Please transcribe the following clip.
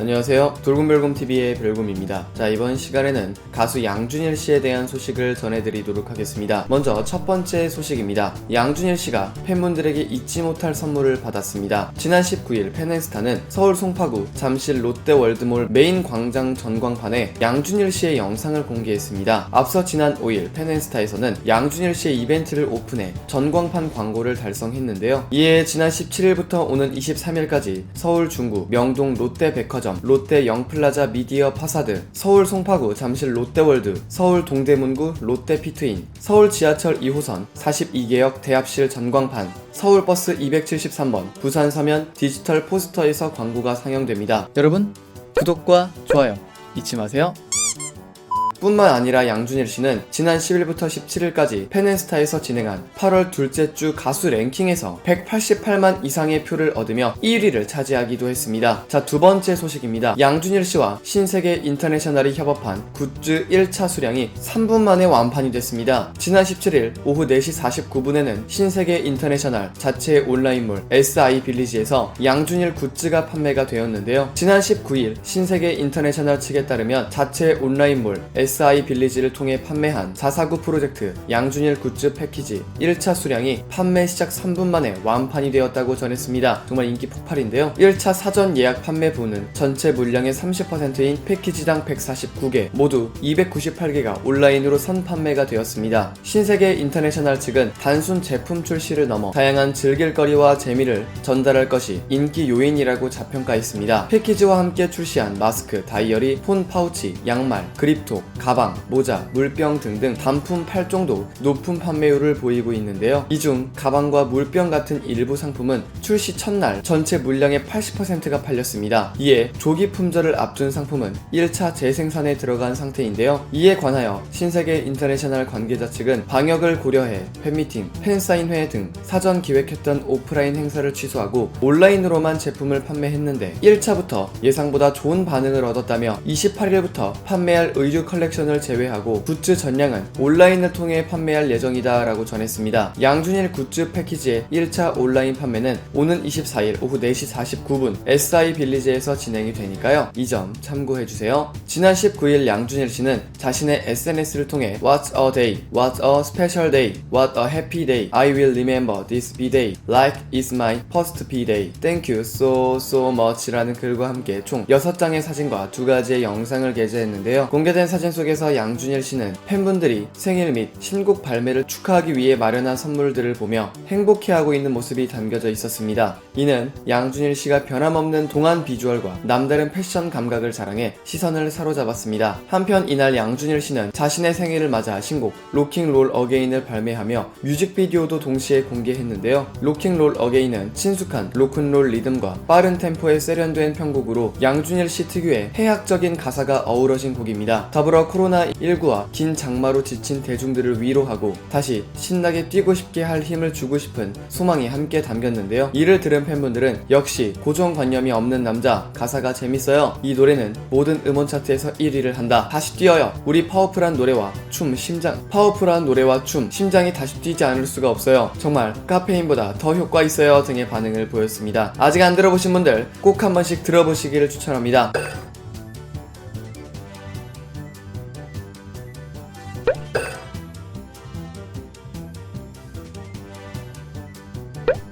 안녕하세요. 돌곰별곰TV의 별곰입니다. 자, 이번 시간에는 가수 양준일 씨에 대한 소식을 전해드리도록 하겠습니다. 먼저 첫 번째 소식입니다. 양준일 씨가 팬분들에게 잊지 못할 선물을 받았습니다. 지난 19일 팬앤스타는 서울 송파구 잠실 롯데월드몰 메인 광장 전광판에 양준일 씨의 영상을 공개했습니다. 앞서 지난 5일 팬앤스타에서는 양준일 씨의 이벤트를 오픈해 전광판 광고를 달성했는데요. 이에 지난 17일부터 오는 23일까지 서울 중구 명동 롯데백화점, 롯데 영플라자 미디어 파사드, 서울 송파구 잠실 롯데월드, 서울 동대문구 롯데피트인, 서울 지하철 2호선 42개역 대합실 전광판, 서울버스 273번, 부산 서면 디지털 포스터에서 광고가 상영됩니다. 여러분, 구독과 좋아요 잊지 마세요. 뿐만 아니라 양준일 씨는 지난 10일부터 17일까지 팬앤스타에서 진행한 8월 둘째 주 가수 랭킹에서 188만 이상의 표를 얻으며 1위를 차지하기도 했습니다. 자, 두 번째 소식입니다. 양준일 씨와 신세계 인터내셔널이 협업한 굿즈 1차 수량이 3분 만에 완판이 됐습니다. 지난 17일 오후 4시 49분에는 신세계 인터내셔널 자체 온라인몰 SI 빌리지에서 양준일 굿즈가 판매가 되었는데요. 지난 19일 신세계 인터내셔널 측에 따르면 자체 온라인몰 SI 빌리지를 통해 판매한 449 프로젝트 양준일 굿즈 패키지 1차 수량이 판매 시작 3분 만에 완판이 되었다고 전했습니다. 정말 인기 폭발인데요. 1차 사전 예약 판매분은 전체 물량의 30%인 패키지당 149개, 모두 298개가 온라인으로 선 판매가 되었습니다. 신세계 인터내셔널 측은 단순 제품 출시를 넘어 다양한 즐길거리와 재미를 전달할 것이 인기 요인이라고 자평가했습니다. 패키지와 함께 출시한 마스크, 다이어리, 폰 파우치, 양말, 그립톡, 가방, 모자, 물병 등등 단품 8종도 높은 판매율을 보이고 있는데요. 이 중 가방과 물병 같은 일부 상품은 출시 첫날 전체 물량의 80%가 팔렸습니다. 이에 조기 품절을 앞둔 상품은 1차 재생산에 들어간 상태인데요. 이에 관하여 신세계 인터내셔널 관계자 측은 방역을 고려해 팬미팅, 팬사인회 등 사전 기획했던 오프라인 행사를 취소하고 온라인으로만 제품을 판매했는데 1차부터 예상보다 좋은 반응을 얻었다며 28일부터 판매할 의류 컬렉션 을 제외하고 굿즈 전량은 온라인을 통해 판매할 예정이다 라고 전했습니다. 양준일 굿즈 패키지의 1차 온라인 판매는 오는 24일 오후 4시 49분 SI 빌리지에서 진행이 되니까요. 이 점 참고해주세요. 지난 19일 양준일 씨는 자신의 SNS를 통해 What's a day? What a special day? What a happy day? I will remember this B-day like it's my first B-day. Thank you so so much 라는 글과 함께 총 6장의 사진과 두 가지의 영상을 게재했는데요. 공개된 사진 속에서 양준일 씨는 팬분들이 생일 및 신곡 발매를 축하하기 위해 마련한 선물들을 보며 행복해하고 있는 모습이 담겨져 있었습니다. 이는 양준일 씨가 변함없는 동안 비주얼과 남다른 패션 감각을 자랑해 시선을 사로잡았습니다. 한편 이날 양준일 씨는 자신의 생일을 맞아 신곡 로킹 롤 어게인을 발매하며 뮤직비디오도 동시에 공개했는데요. 로킹 롤 어게인은 친숙한 로큰롤 리듬과 빠른 템포의 세련된 편곡으로 양준일 씨 특유의 해학적인 가사가 어우러진 곡입니다. 더불어 코로나19와 긴 장마로 지친 대중들을 위로하고 다시 신나게 뛰고 싶게 할 힘을 주고 싶은 소망이 함께 담겼는데요. 이를 들은 팬분들은 역시 고정관념이 없는 남자 가사가 재밌어요. 이 노래는 모든 음원 차트에서 1위를 한다. 다시 뛰어요. 우리 파워풀한 노래와 춤 심장 파워풀한 노래와 춤 심장이 다시 뛰지 않을 수가 없어요. 정말 카페인보다 더 효과 있어요 등의 반응을 보였습니다. 아직 안 들어보신 분들 꼭 한 번씩 들어보시기를 추천합니다.